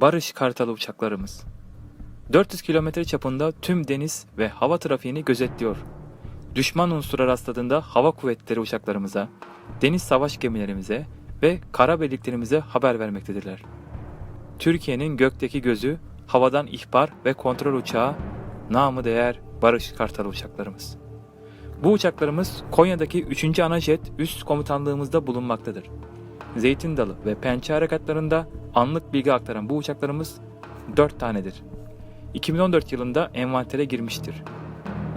Barış Kartalı uçaklarımız. 400 kilometre çapında tüm deniz ve hava trafiğini gözetliyor. Düşman unsura rastladığında hava kuvvetleri uçaklarımıza, deniz savaş gemilerimize ve kara birliklerimize haber vermektedirler. Türkiye'nin gökteki gözü, havadan ihbar ve kontrol uçağı, namı değer Barış Kartalı uçaklarımız. Bu uçaklarımız Konya'daki 3. Anajet üst komutanlığımızda bulunmaktadır. Zeytin Dalı ve Pençe harekatlarında anlık bilgi aktaran bu uçaklarımız 4 tanedir. 2014 yılında envantere girmiştir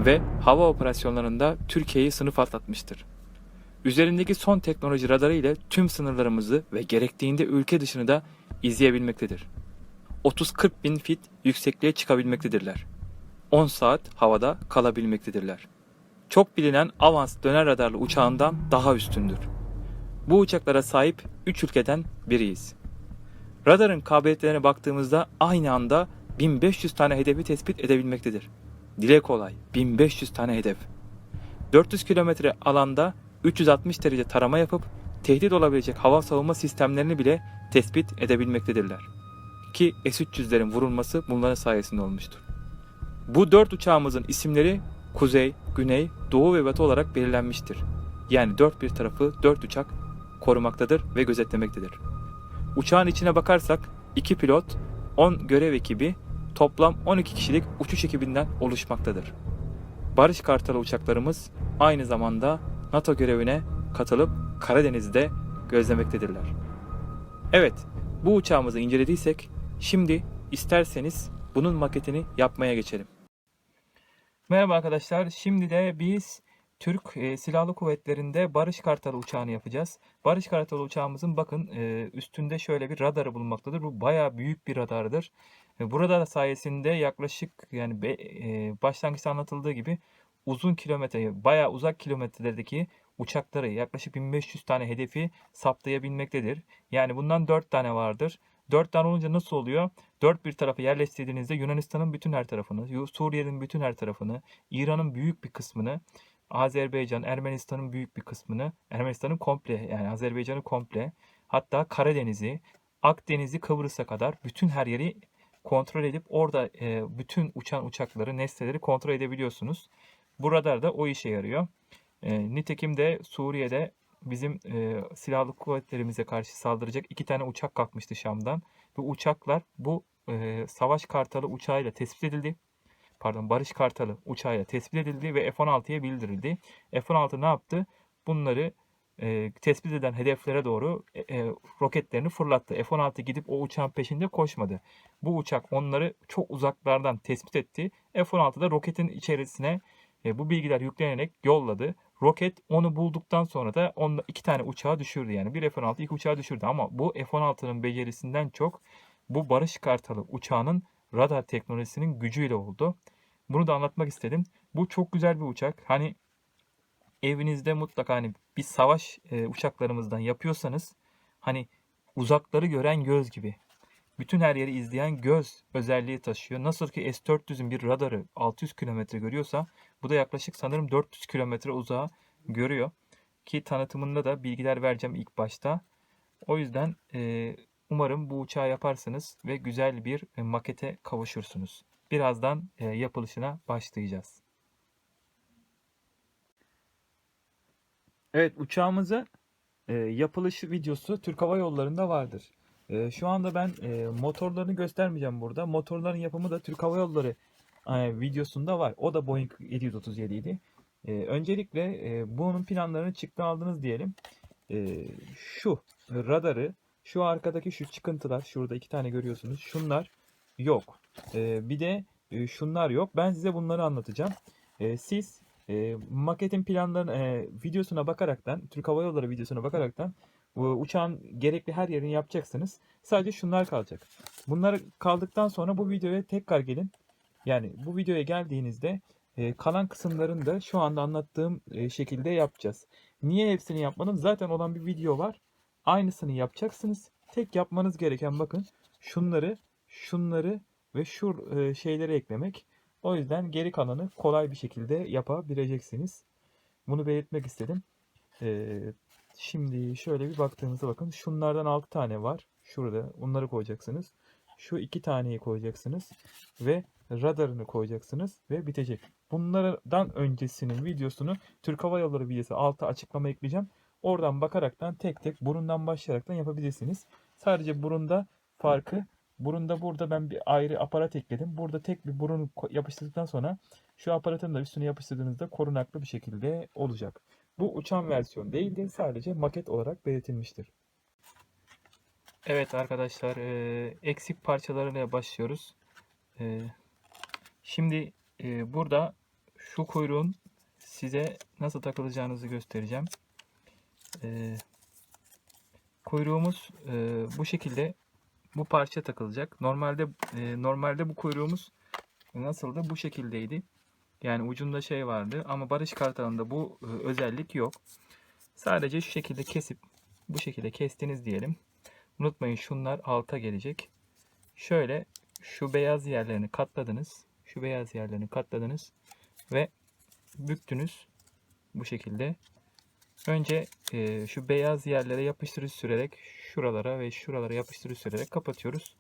ve hava operasyonlarında Türkiye'yi sınıf atlatmıştır. Üzerindeki son teknoloji radarı ile tüm sınırlarımızı ve gerektiğinde ülke dışını da izleyebilmektedir. 30-40 bin fit yüksekliğe çıkabilmektedirler. 10 saat havada kalabilmektedirler. Çok bilinen Avans döner radarlı uçağından daha üstündür. Bu uçaklara sahip 3 ülkeden biriyiz. Radarın kabiliyetlerine baktığımızda aynı anda 1500 tane hedefi tespit edebilmektedir. Dile kolay 1500 tane hedef. 400 kilometre alanda 360 derece tarama yapıp tehdit olabilecek hava savunma sistemlerini bile tespit edebilmektedirler. Ki S-300'lerin vurulması bunların sayesinde olmuştur. Bu dört uçağımızın isimleri kuzey, güney, doğu ve batı olarak belirlenmiştir. Yani dört bir tarafı dört uçak korumaktadır ve gözetlemektedir. Uçağın içine bakarsak 2 pilot, 10 görev ekibi, toplam 12 kişilik uçuş ekibinden oluşmaktadır. Barış Kartalı uçaklarımız aynı zamanda NATO görevine katılıp Karadeniz'de gözlemektedirler. Evet, bu uçağımızı incelediysek şimdi isterseniz bunun maketini yapmaya geçelim. Merhaba arkadaşlar. Şimdi de biz Türk e, Silahlı Kuvvetleri'nde Barış Kartalı uçağını yapacağız. Barış Kartalı uçağımızın bakın e, üstünde şöyle bir radarı bulunmaktadır. Bu bayağı büyük bir radardır. E, bu radar sayesinde yaklaşık yani be, e, başlangıçta anlatıldığı gibi uzun kilometre, bayağı uzak kilometrelerdeki uçakları yaklaşık 1500 tane hedefi saptayabilmektedir. Yani bundan 4 tane vardır. 4 tane olunca nasıl oluyor? 4 bir tarafa yerleştirdiğinizde Yunanistan'ın bütün her tarafını, Suriye'nin bütün her tarafını, İran'ın büyük bir kısmını, Azerbaycan, Ermenistan'ın büyük bir kısmını, Ermenistan'ın komple yani Azerbaycan'ın komple, hatta Karadeniz'i, Akdeniz'i, Kıbrıs'a kadar bütün her yeri kontrol edip orada e, bütün uçan uçakları, nesneleri kontrol edebiliyorsunuz. Bu radar da o işe yarıyor. E, nitekim de Suriye'de bizim e, silahlı kuvvetlerimize karşı saldıracak iki tane uçak kalkmıştı Şam'dan. Bu uçaklar bu e, savaş kartalı uçağıyla tespit edildi. Pardon Barış Kartalı uçağıyla tespit edildi ve F-16'ya bildirildi. F-16 ne yaptı? Bunları e, tespit eden hedeflere doğru e, e, roketlerini fırlattı. F-16 gidip o uçağın peşinde koşmadı. Bu uçak onları çok uzaklardan tespit etti. F-16 da roketin içerisine e, bu bilgiler yüklenerek yolladı. Roket onu bulduktan sonra da onunla iki tane uçağı düşürdü. Yani bir F-16 iki uçağı düşürdü ama bu F-16'nın becerisinden çok bu Barış Kartalı uçağının radar teknolojisinin gücüyle oldu. Bunu da anlatmak istedim. Bu çok güzel bir uçak. Hani evinizde mutlaka hani bir savaş e, uçaklarımızdan yapıyorsanız hani uzakları gören göz gibi. Bütün her yeri izleyen göz özelliği taşıyor. Nasıl ki S-400'ün bir radarı 600 kilometre görüyorsa bu da yaklaşık sanırım 400 kilometre uzağa görüyor. Ki tanıtımında da bilgiler vereceğim ilk başta. O yüzden e, umarım bu uçağı yaparsınız ve güzel bir e, makete kavuşursunuz. Birazdan e, yapılışına başlayacağız. Evet uçağımızın e, yapılış videosu Türk Hava Yolları'nda vardır. Şu anda ben motorlarını göstermeyeceğim burada. Motorların yapımı da Türk Hava Yolları videosunda var. O da Boeing 737 idi. Öncelikle bunun planlarını çıktı aldınız diyelim. Şu radarı, şu arkadaki şu çıkıntılar, şurada iki tane görüyorsunuz. Şunlar yok. E, bir de e, şunlar yok. Ben size bunları anlatacağım. E, siz e, maketin planlarını e, videosuna bakaraktan, Türk Hava Yolları videosuna bakaraktan bu uçağın gerekli her yerini yapacaksınız. Sadece şunlar kalacak. Bunlar kaldıktan sonra bu videoya tekrar gelin. Yani bu videoya geldiğinizde e, kalan kısımlarını da şu anda anlattığım e, şekilde yapacağız. Niye hepsini yapmadım? Zaten olan bir video var. Aynısını yapacaksınız. Tek yapmanız gereken bakın şunları, şunları ve şu e, şeyleri eklemek. O yüzden geri kalanı kolay bir şekilde yapabileceksiniz. Bunu belirtmek istedim. E, şimdi şöyle bir baktığınızda bakın. Şunlardan 6 tane var. Şurada. Onları koyacaksınız. şu iki taneyi koyacaksınız ve radarını koyacaksınız ve bitecek. Bunlardan öncesinin videosunu Türk Hava Yolları videosu alta açıklama ekleyeceğim. Oradan bakaraktan tek tek burundan başlayaraktan yapabilirsiniz. Sadece burunda farkı burunda burada ben bir ayrı aparat ekledim. Burada tek bir burun yapıştırdıktan sonra şu aparatın da üstüne yapıştırdığınızda korunaklı bir şekilde olacak. Bu uçan versiyon değildir. Sadece maket olarak belirtilmiştir. Evet arkadaşlar eksik parçalarıyla başlıyoruz. Şimdi e, burada şu kuyruğun size nasıl takılacağınızı göstereceğim. E, kuyruğumuz e, bu şekilde bu parça takılacak. Normalde e, normalde bu kuyruğumuz nasıldı? Bu şekildeydi. Yani ucunda şey vardı ama Barış Kartal'ında bu e, özellik yok. Sadece şu şekilde kesip bu şekilde kestiniz diyelim. Unutmayın şunlar alta gelecek. Şöyle şu beyaz yerlerini katladınız. Şu beyaz yerlerini katladınız ve büktünüz bu şekilde. Önce e, şu beyaz yerlere yapıştırıcı sürerek şuralara ve şuralara yapıştırıcı sürerek kapatıyoruz.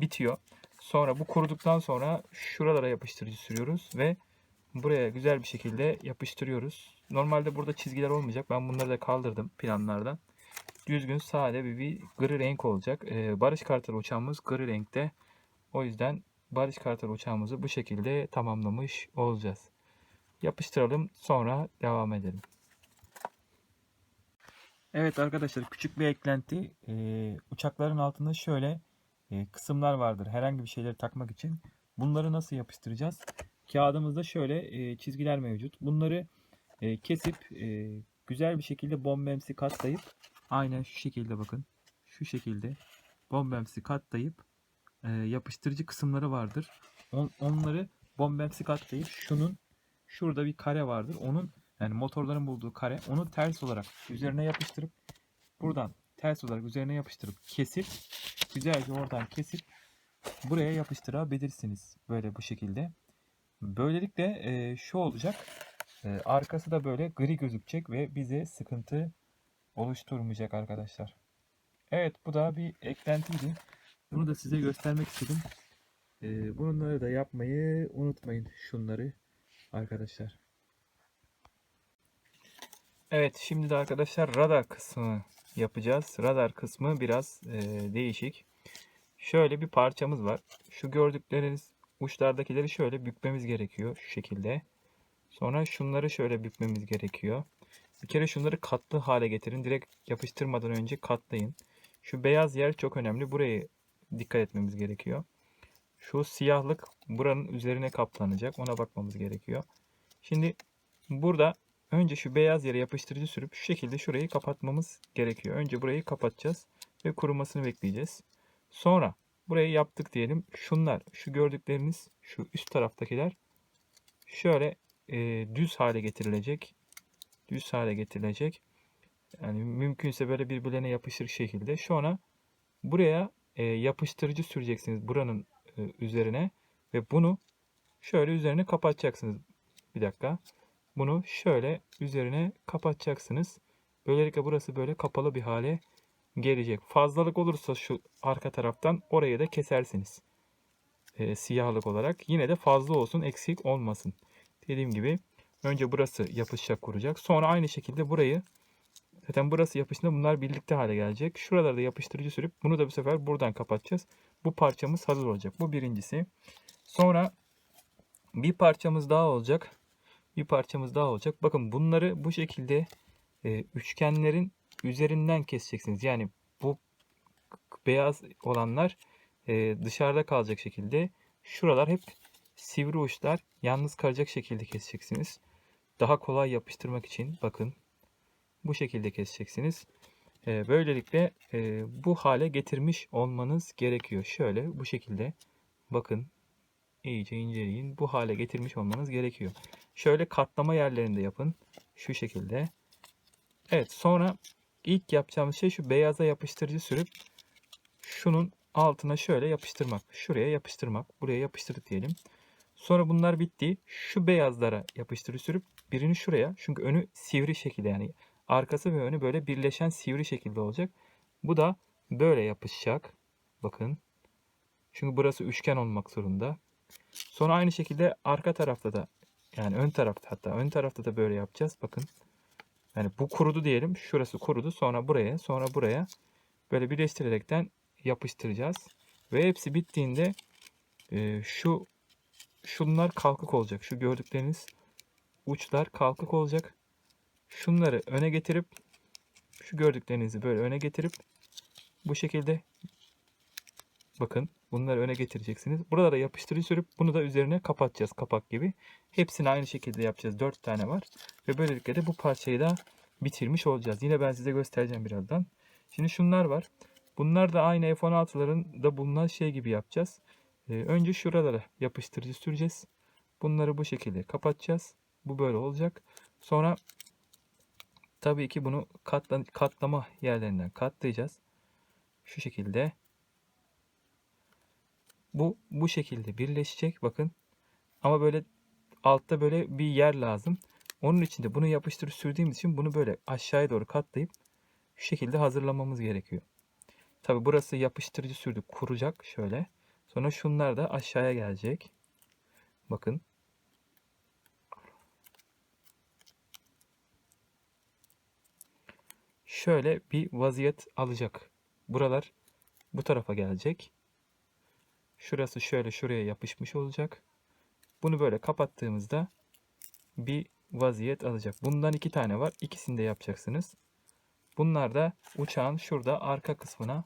Bitiyor. Sonra bu kuruduktan sonra şuralara yapıştırıcı sürüyoruz ve buraya güzel bir şekilde yapıştırıyoruz. Normalde burada çizgiler olmayacak. Ben bunları da kaldırdım planlardan. Düzgün sade bir, bir gri renk olacak. Ee, Barış Kartal uçağımız gri renkte. O yüzden Barış Kartal uçağımızı bu şekilde tamamlamış olacağız. Yapıştıralım sonra devam edelim. Evet arkadaşlar küçük bir eklenti. Ee, uçakların altında şöyle e, kısımlar vardır. Herhangi bir şeyleri takmak için. Bunları nasıl yapıştıracağız? Kağıdımızda şöyle e, çizgiler mevcut. Bunları e, kesip e, güzel bir şekilde bombemsi katlayıp aynen şu şekilde bakın. Şu şekilde bombemsi katlayıp e, yapıştırıcı kısımları vardır. On, onları bombemsi katlayıp şunun şurada bir kare vardır. Onun yani motorların bulduğu kare onu ters olarak üzerine yapıştırıp buradan ters olarak üzerine yapıştırıp kesip güzelce oradan kesip buraya yapıştırabilirsiniz. Böyle bu şekilde. Böylelikle e, şu olacak. E, arkası da böyle gri gözükecek ve bize sıkıntı oluşturmayacak arkadaşlar. Evet bu da bir eklentiydi. Bunu da size göstermek istedim. E, bunları da yapmayı unutmayın şunları arkadaşlar. Evet şimdi de arkadaşlar radar kısmı yapacağız. Radar kısmı biraz e, değişik. Şöyle bir parçamız var. Şu gördükleriniz uçlardakileri şöyle bükmemiz gerekiyor şu şekilde. Sonra şunları şöyle bükmemiz gerekiyor. Bir kere şunları katlı hale getirin. Direkt yapıştırmadan önce katlayın. Şu beyaz yer çok önemli. Burayı dikkat etmemiz gerekiyor. Şu siyahlık buranın üzerine kaplanacak. Ona bakmamız gerekiyor. Şimdi burada önce şu beyaz yere yapıştırıcı sürüp şu şekilde şurayı kapatmamız gerekiyor. Önce burayı kapatacağız ve kurumasını bekleyeceğiz. Sonra burayı yaptık diyelim. Şunlar, şu gördükleriniz, şu üst taraftakiler şöyle e, düz hale getirilecek. Düz hale getirilecek. Yani mümkünse böyle birbirlerine yapışır şekilde. Sonra buraya e, yapıştırıcı süreceksiniz buranın e, üzerine ve bunu şöyle üzerine kapatacaksınız. Bir dakika. Bunu şöyle üzerine kapatacaksınız. Böylelikle burası böyle kapalı bir hale gelecek. Fazlalık olursa şu arka taraftan orayı da kesersiniz. E, siyahlık olarak. Yine de fazla olsun eksik olmasın. Dediğim gibi önce burası yapışacak kuracak. Sonra aynı şekilde burayı zaten burası yapışında bunlar birlikte hale gelecek. Şuralarda yapıştırıcı sürüp bunu da bu sefer buradan kapatacağız. Bu parçamız hazır olacak. Bu birincisi. Sonra bir parçamız daha olacak. Bir parçamız daha olacak. Bakın bunları bu şekilde e, üçgenlerin üzerinden keseceksiniz. Yani bu beyaz olanlar e, dışarıda kalacak şekilde. Şuralar hep sivri uçlar yalnız kalacak şekilde keseceksiniz. Daha kolay yapıştırmak için bakın bu şekilde keseceksiniz. E, böylelikle e, bu hale getirmiş olmanız gerekiyor. Şöyle bu şekilde bakın iyice inceleyin. Bu hale getirmiş olmanız gerekiyor. Şöyle katlama yerlerinde yapın. Şu şekilde. Evet sonra ilk yapacağımız şey şu beyaza yapıştırıcı sürüp şunun altına şöyle yapıştırmak. Şuraya yapıştırmak. Buraya yapıştırdık diyelim. Sonra bunlar bitti. Şu beyazlara yapıştırıcı sürüp birini şuraya. Çünkü önü sivri şekilde yani arkası ve önü böyle birleşen sivri şekilde olacak. Bu da böyle yapışacak. Bakın. Çünkü burası üçgen olmak zorunda. Sonra aynı şekilde arka tarafta da yani ön tarafta hatta ön tarafta da böyle yapacağız. Bakın. Yani bu kurudu diyelim. Şurası kurudu. Sonra buraya, sonra buraya böyle birleştirerekten yapıştıracağız. Ve hepsi bittiğinde e, şu şunlar kalkık olacak. Şu gördükleriniz uçlar kalkık olacak. Şunları öne getirip şu gördüklerinizi böyle öne getirip bu şekilde bakın bunları öne getireceksiniz. Buralara yapıştırıcı sürüp bunu da üzerine kapatacağız kapak gibi. Hepsini aynı şekilde yapacağız. 4 tane var. Ve böylelikle de bu parçayı da bitirmiş olacağız. Yine ben size göstereceğim birazdan. Şimdi şunlar var. Bunlar da aynı F-16'ların da bulunan şey gibi yapacağız. Ee, önce şuralara yapıştırıcı süreceğiz. Bunları bu şekilde kapatacağız. Bu böyle olacak. Sonra tabii ki bunu katla, katlama yerlerinden katlayacağız. Şu şekilde. Bu bu şekilde birleşecek. Bakın. Ama böyle altta böyle bir yer lazım. Onun için de bunu yapıştırıp sürdüğümüz için bunu böyle aşağıya doğru katlayıp şu şekilde hazırlamamız gerekiyor. Tabi burası yapıştırıcı sürdük kuracak şöyle. Sonra şunlar da aşağıya gelecek. Bakın. Şöyle bir vaziyet alacak. Buralar bu tarafa gelecek. Şurası şöyle şuraya yapışmış olacak. Bunu böyle kapattığımızda bir vaziyet alacak. Bundan iki tane var. İkisini de yapacaksınız. Bunlar da uçağın şurada arka kısmına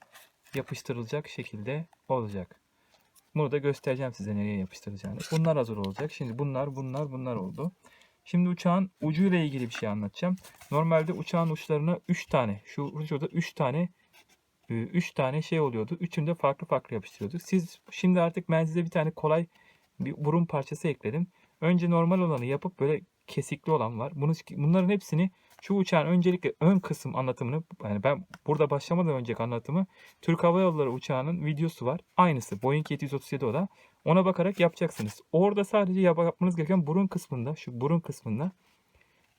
yapıştırılacak şekilde olacak. Bunu da göstereceğim size nereye yapıştıracağını. Bunlar hazır olacak. Şimdi bunlar, bunlar, bunlar oldu. Şimdi uçağın ucuyla ilgili bir şey anlatacağım. Normalde uçağın uçlarına 3 tane, şu şurada 3 tane 3 tane şey oluyordu. Üçünü de farklı farklı yapıştırıyorduk. Siz şimdi artık ben size bir tane kolay bir burun parçası ekledim. Önce normal olanı yapıp böyle kesikli olan var. Bunu, bunların hepsini şu uçağın öncelikle ön kısım anlatımını yani ben burada başlamadan önceki anlatımı Türk Hava Yolları uçağının videosu var. Aynısı Boeing 737 o da. Ona bakarak yapacaksınız. Orada sadece yapmanız gereken burun kısmında şu burun kısmında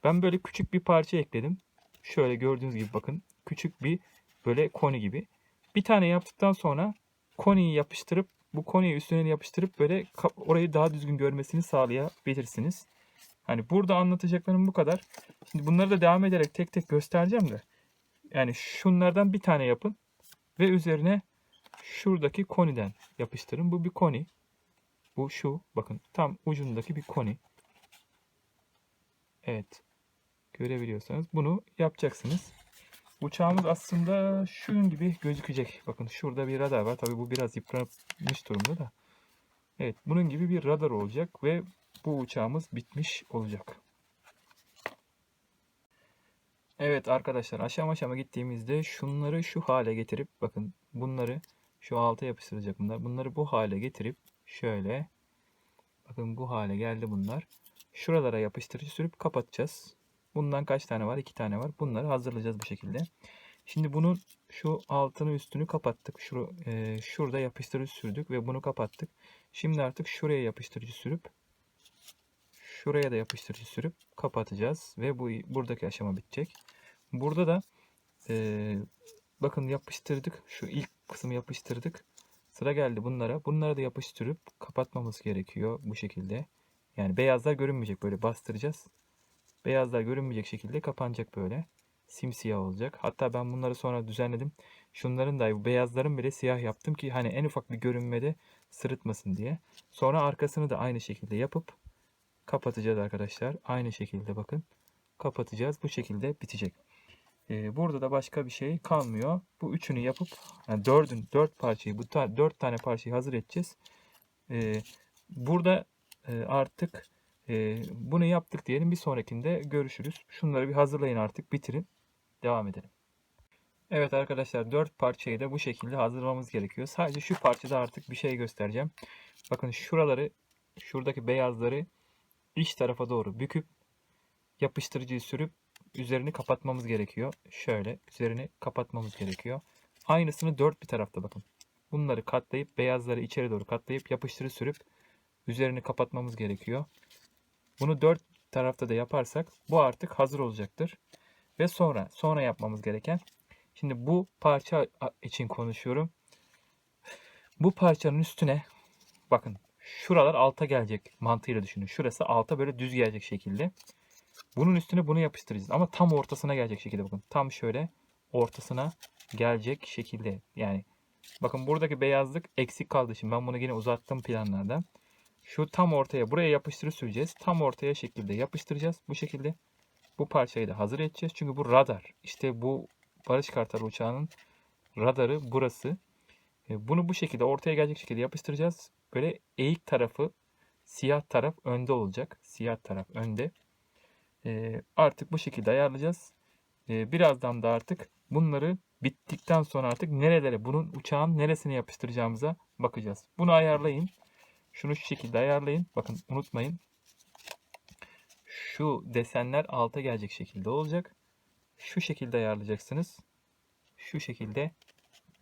ben böyle küçük bir parça ekledim. Şöyle gördüğünüz gibi bakın küçük bir böyle koni gibi. Bir tane yaptıktan sonra koniyi yapıştırıp bu koniyi üstüne yapıştırıp böyle orayı daha düzgün görmesini sağlayabilirsiniz. Hani burada anlatacaklarım bu kadar. Şimdi bunları da devam ederek tek tek göstereceğim de. Yani şunlardan bir tane yapın ve üzerine şuradaki koniden yapıştırın. Bu bir koni. Bu şu bakın tam ucundaki bir koni. Evet. Görebiliyorsanız bunu yapacaksınız. Uçağımız aslında şunun gibi gözükecek. Bakın şurada bir radar var. Tabii bu biraz yıpranmış durumda da. Evet bunun gibi bir radar olacak ve bu uçağımız bitmiş olacak. Evet arkadaşlar aşama aşama gittiğimizde şunları şu hale getirip bakın bunları şu alta yapıştıracak bunlar. Bunları bu hale getirip şöyle bakın bu hale geldi bunlar. Şuralara yapıştırıcı sürüp kapatacağız. Bundan kaç tane var? 2 tane var. Bunları hazırlayacağız bu şekilde. Şimdi bunun şu altını üstünü kapattık. Şu, e, şurada yapıştırıcı sürdük ve bunu kapattık. Şimdi artık şuraya yapıştırıcı sürüp şuraya da yapıştırıcı sürüp kapatacağız ve bu buradaki aşama bitecek. Burada da e, bakın yapıştırdık. Şu ilk kısmı yapıştırdık. Sıra geldi bunlara. Bunları da yapıştırıp kapatmamız gerekiyor bu şekilde. Yani beyazlar görünmeyecek böyle bastıracağız. Beyazlar görünmeyecek şekilde kapanacak böyle. Simsiyah olacak. Hatta ben bunları sonra düzenledim. Şunların da bu beyazların bile siyah yaptım ki hani en ufak bir görünmede sırıtmasın diye. Sonra arkasını da aynı şekilde yapıp kapatacağız arkadaşlar. Aynı şekilde bakın. Kapatacağız. Bu şekilde bitecek. Ee, burada da başka bir şey kalmıyor. Bu üçünü yapıp yani dördün dört parçayı bu ta, dört tane parçayı hazır edeceğiz. Ee, burada e, artık e, bunu yaptık diyelim. Bir sonrakinde görüşürüz. Şunları bir hazırlayın artık. Bitirin. Devam edelim. Evet arkadaşlar dört parçayı da bu şekilde hazırlamamız gerekiyor. Sadece şu parçada artık bir şey göstereceğim. Bakın şuraları şuradaki beyazları iç tarafa doğru büküp yapıştırıcıyı sürüp üzerini kapatmamız gerekiyor. Şöyle üzerini kapatmamız gerekiyor. Aynısını dört bir tarafta bakın. Bunları katlayıp beyazları içeri doğru katlayıp yapıştırı sürüp üzerini kapatmamız gerekiyor. Bunu dört tarafta da yaparsak bu artık hazır olacaktır. Ve sonra sonra yapmamız gereken şimdi bu parça için konuşuyorum. Bu parçanın üstüne bakın şuralar alta gelecek mantığıyla düşünün. Şurası alta böyle düz gelecek şekilde. Bunun üstüne bunu yapıştıracağız. Ama tam ortasına gelecek şekilde bakın. Tam şöyle ortasına gelecek şekilde. Yani bakın buradaki beyazlık eksik kaldı. Şimdi ben bunu yine uzattım planlarda. Şu tam ortaya buraya yapıştırı süreceğiz. Tam ortaya şekilde yapıştıracağız. Bu şekilde bu parçayı da hazır edeceğiz. Çünkü bu radar. İşte bu Barış Kartal uçağının radarı burası. E, Bunu bu şekilde ortaya gelecek şekilde yapıştıracağız. Böyle eğik tarafı siyah taraf önde olacak. Siyah taraf önde. E, Artık bu şekilde ayarlayacağız. E, Birazdan da artık bunları bittikten sonra artık nerelere bunun uçağın neresine yapıştıracağımıza bakacağız. Bunu ayarlayın. Şunu şu şekilde ayarlayın. Bakın unutmayın. Şu desenler alta gelecek şekilde olacak. Şu şekilde ayarlayacaksınız. Şu şekilde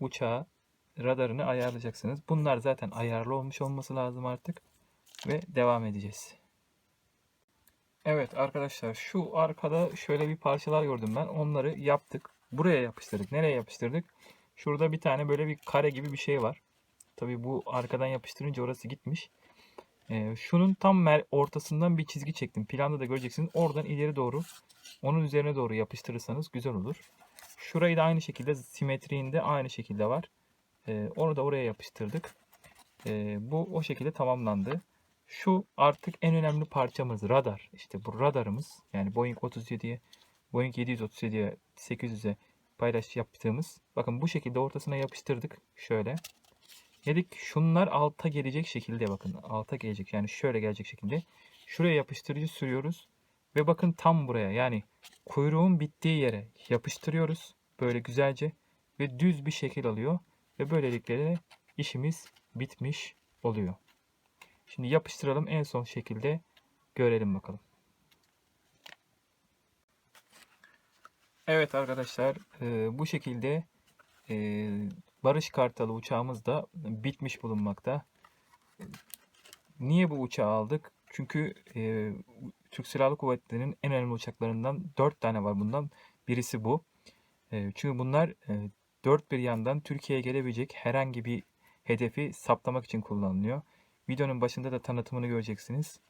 uçağı radarını ayarlayacaksınız. Bunlar zaten ayarlı olmuş olması lazım artık. Ve devam edeceğiz. Evet arkadaşlar şu arkada şöyle bir parçalar gördüm ben. Onları yaptık. Buraya yapıştırdık. Nereye yapıştırdık? Şurada bir tane böyle bir kare gibi bir şey var. Tabi bu arkadan yapıştırınca orası gitmiş. Ee, şunun tam mer- ortasından bir çizgi çektim. Planda da göreceksiniz. Oradan ileri doğru onun üzerine doğru yapıştırırsanız güzel olur. Şurayı da aynı şekilde simetriğinde aynı şekilde var. Ee, onu da oraya yapıştırdık. Ee, bu o şekilde tamamlandı. Şu artık en önemli parçamız radar. İşte bu radarımız yani Boeing 37'ye Boeing 737'ye 800'e paylaş yaptığımız. Bakın bu şekilde ortasına yapıştırdık. Şöyle. Dedik şunlar alta gelecek şekilde bakın. Alta gelecek yani şöyle gelecek şekilde. Şuraya yapıştırıcı sürüyoruz. Ve bakın tam buraya yani kuyruğun bittiği yere yapıştırıyoruz. Böyle güzelce ve düz bir şekil alıyor. Ve böylelikle de işimiz bitmiş oluyor. Şimdi yapıştıralım en son şekilde görelim bakalım. Evet arkadaşlar bu şekilde Barış Kartalı uçağımız da bitmiş bulunmakta. Niye bu uçağı aldık? Çünkü e, Türk Silahlı Kuvvetleri'nin en önemli uçaklarından 4 tane var bundan. Birisi bu. E, çünkü bunlar e, dört bir yandan Türkiye'ye gelebilecek herhangi bir hedefi saptamak için kullanılıyor. Videonun başında da tanıtımını göreceksiniz.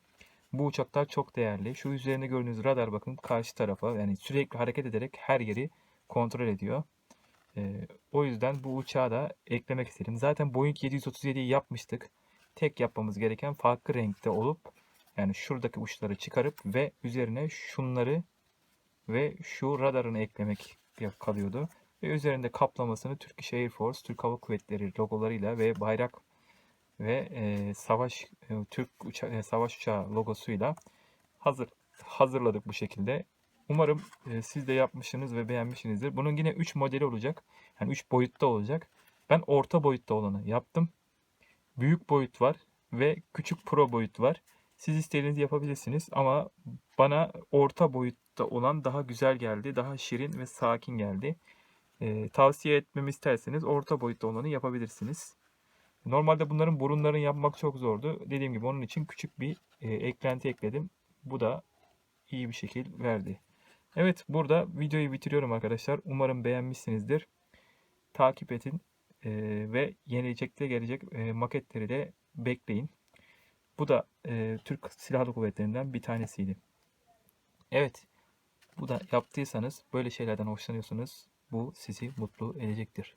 Bu uçaklar çok değerli. Şu üzerinde gördüğünüz radar bakın karşı tarafa yani sürekli hareket ederek her yeri kontrol ediyor. Ee, o yüzden bu uçağı da eklemek istedim. Zaten Boeing 737'yi yapmıştık. Tek yapmamız gereken farklı renkte olup yani şuradaki uçları çıkarıp ve üzerine şunları ve şu radarını eklemek kalıyordu. Ve üzerinde kaplamasını Turkish Air Force, Türk Hava Kuvvetleri logolarıyla ve bayrak ve e, savaş e, Türk uça e, savaş uçağı logosuyla hazır hazırladık bu şekilde. Umarım e, siz de yapmışsınız ve beğenmişsinizdir. Bunun yine 3 modeli olacak. Yani 3 boyutta olacak. Ben orta boyutta olanı yaptım. Büyük boyut var ve küçük pro boyut var. Siz istediğinizi yapabilirsiniz ama bana orta boyutta olan daha güzel geldi. Daha şirin ve sakin geldi. E, tavsiye etmemi isterseniz orta boyutta olanı yapabilirsiniz. Normalde bunların burunlarını yapmak çok zordu. Dediğim gibi onun için küçük bir e, eklenti ekledim. Bu da iyi bir şekil verdi. Evet burada videoyu bitiriyorum arkadaşlar. Umarım beğenmişsinizdir. Takip edin e, ve gelecekte gelecek e, maketleri de bekleyin. Bu da e, Türk Silahlı Kuvvetleri'nden bir tanesiydi. Evet bu da yaptıysanız böyle şeylerden hoşlanıyorsanız bu sizi mutlu edecektir.